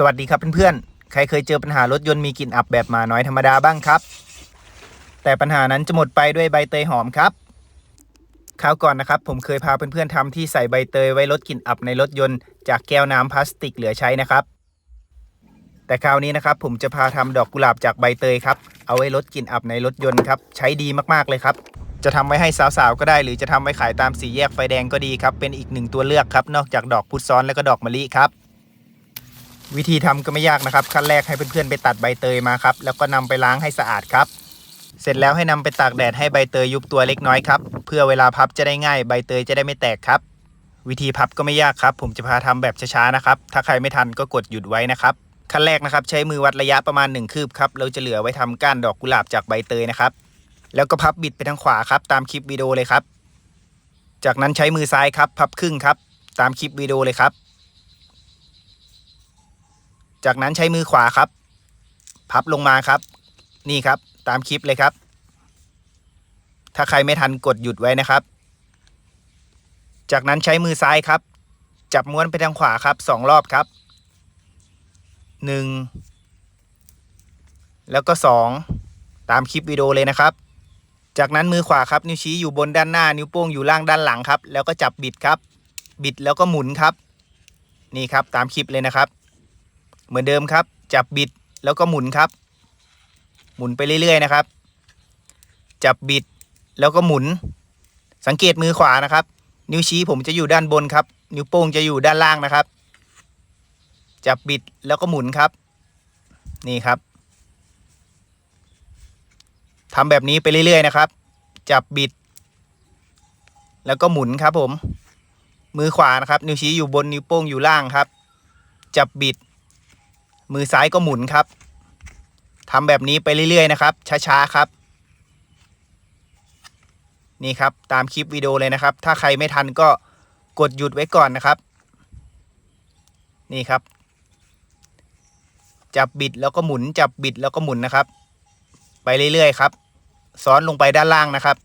สวัสดีครับเพื่อนๆ ใครเคยเจอปัญหารถยนต์มีกลิ่นอับแบบหมาน้อยธรรมดาบ้างครับ แต่ปัญหานั้นจะหมดไปด้วยใบเตยหอมครับ คราวก่อนนะครับ ผมเคยพาเพื่อนๆทำที่ใส่ใบเตยไว้ลดกลิ่นอับในรถยนต์จากแก้วน้ำพลาสติกเหลือใช้นะครับ แต่คราวนี้นะครับผมจะพาทำดอกกุหลาบจากใบเตยครับ เอาไว้ลดกลิ่นอับในรถยนต์ครับใช้ดีมากๆเลยครับ จะทำไว้ให้สาวๆก็ได้ หรือจะทำไว้ขายตามสี่แยกไฟแดงก็ดีครับเป็นอีกหนึ่งตัวเลือกครับนอกจากดอกพุทซ้อนและก็ดอกมะลิครับ วิธีทำก็ไม่ยากนะครับ ขั้นแรกให้เพื่อนๆไปตัดใบเตยมาครับ แล้วก็นำไปล้างให้สะอาดครับ เสร็จแล้วให้นำไปตากแดดให้ใบเตยยุบตัวเล็กน้อยครับ เพื่อเวลาพับจะได้ง่าย ใบเตยจะได้ไม่แตกครับ วิธีพับก็ไม่ยากครับ ผมจะพาทำแบบช้าๆนะครับ ถ้าใครไม่ทันก็กดหยุดไว้นะครับ ขั้นแรกนะครับ ใช้มือวัดระยะประมาณ 1 คืบครับ เราจะเหลือไว้ทำก้านดอกกุหลาบจากใบเตยนะครับ แล้วก็พับบิดไปทางขวาครับ ตามคลิปวิดีโอเลยครับ จากนั้นใช้มือซ้ายครับ พับครึ่งครับ ตามคลิปวิดีโอเลยครับ จากนั้นใช้มือขวาครับ พับลงมาครับ นี่ครับ ตามคลิปเลยครับ ถ้าใครไม่ทันกดหยุดไว้นะครับ จากนั้นใช้มือซ้ายครับ จับม้วนไปทางขวาครับสองรอบครับหนึ่งแล้วก็สองตามคลิปวิดีโอเลยนะครับ จากนั้นมือขวาครับนิ้วชี้อยู่บนด้านหน้านิ้วโป้งอยู่ล่างด้านหลังครับ แล้วก็จับบิดครับ บิดแล้วก็หมุนครับ นี่ครับตามคลิปเลยนะครับ เหมือนเดิมครับ จับบิดแล้วก็หมุนครับ หมุนไปเรื่อย ๆ นะครับ จับบิดแล้วก็หมุน สังเกตมือขวานะครับ นิ้วชี้ผมจะอยู่ด้านบนครับ นิ้วโป้งจะอยู่ด้านล่างนะครับ จับบิดแล้วก็หมุนครับ นี่ครับทำแบบนี้ไปเรื่อย ๆ นะครับ จับบิด แล้วก็หมุนครับผม มือขวานะครับ นิ้วชี้อยู่บนนิ้วโป้งอยู่ล่างครับ จับบิด มือซ้ายก็หมุนครับทำแบบนี้ไปเรื่อย ๆ นะครับ ช้า ๆ ครับ นี่ครับตามคลิปวิดีโอเลยนะครับ ถ้าใครไม่ทันก็กดหยุดไว้ก่อนนะครับ นี่ครับ จับบิดแล้วก็หมุน จับบิดแล้วก็หมุนนะครับ ไปเรื่อย ๆ ครับ ซ้อนลงไปด้านล่างนะครับ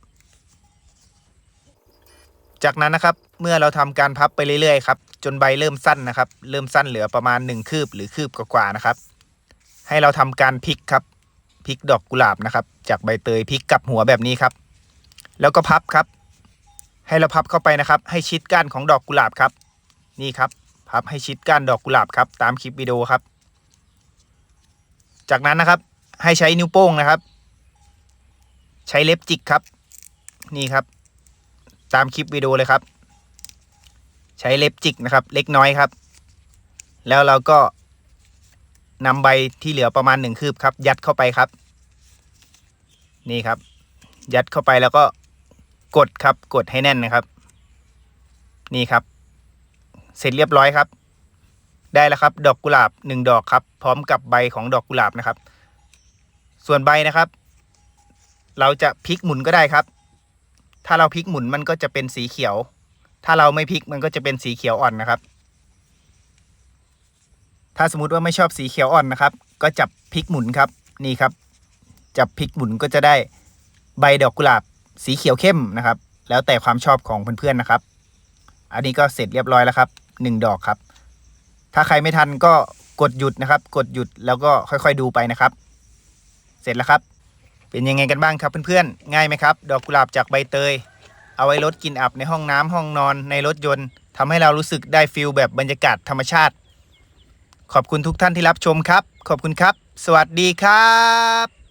จากนั้นนะครับเมื่อเราทำการพับไปเรื่อยๆครับจนใบเริ่มสั้นนะครับ เริ่มสั้นเหลือประมาณ 1 คืบหรือคืบกว่าๆนะครับ ให้เราทำการพลิกครับพลิกดอกกุหลาบนะครับ จากใบเตยพลิกกลับหัวแบบนี้ครับ แล้วก็พับครับ ให้เราพับเข้าไปนะครับ ให้ชิดก้านของดอกกุหลาบครับ นี่ครับ พับให้ชิดก้านดอกกุหลาบครับ ตามคลิปวิดีโอครับ จากนั้นนะครับ ให้ใช้นิ้วโป้งนะครับ ใช้เล็บจิกครับ นี่ครับ ตามคลิปวิดีโอเลยครับ ใช้เล็บจิกนะครับ เล็กน้อยครับ แล้วเราก็นำใบที่เหลือประมาณหนึ่งคืบครับ ยัดเข้าไปครับ นี่ครับ ยัดเข้าไปแล้วก็กดครับ กดให้แน่นนะครับ นี่ครับ เสร็จเรียบร้อยครับ ได้แล้วครับ ดอกกุหลาบหนึ่งดอกครับ พร้อมกับใบของดอกกุหลาบนะครับ ส่วนใบนะครับ เราจะพลิกหมุนก็ได้ครับ ถ้าเราพลิกหมุนมันก็จะเป็นสีเขียว ถ้าเราไม่พลิกมันก็จะเป็นสีเขียวอ่อนนะครับ ถ้าสมมติว่าไม่ชอบสีเขียวอ่อนนะครับ ก็จับพลิกหมุนครับนี่ครับ จับพลิกหมุนก็จะได้ใบดอกกุหลาบสีเขียวเข้มนะครับ แล้วแต่ความชอบของเพื่อนๆนะครับ อันนี้ก็เสร็จเรียบร้อยแล้วครับหนึ่งดอกครับ ถ้าใครไม่ทันก็กดหยุดนะครับ กดหยุดแล้วก็ค่อยๆดูไปนะครับ เสร็จแล้วครับ เป็นยังไงกันบ้างครับเพื่อนๆ ง่ายไหมครับ ดอกกุหลาบจากใบเตย เอาไว้ลดกลิ่นอับในห้องน้ำห้องนอนในรถยนต์ทำให้เรารู้สึกได้ฟิลแบบบรรยากาศธรรมชาติ ขอบคุณทุกท่านที่รับชมครับ ขอบคุณครับ สวัสดีครับ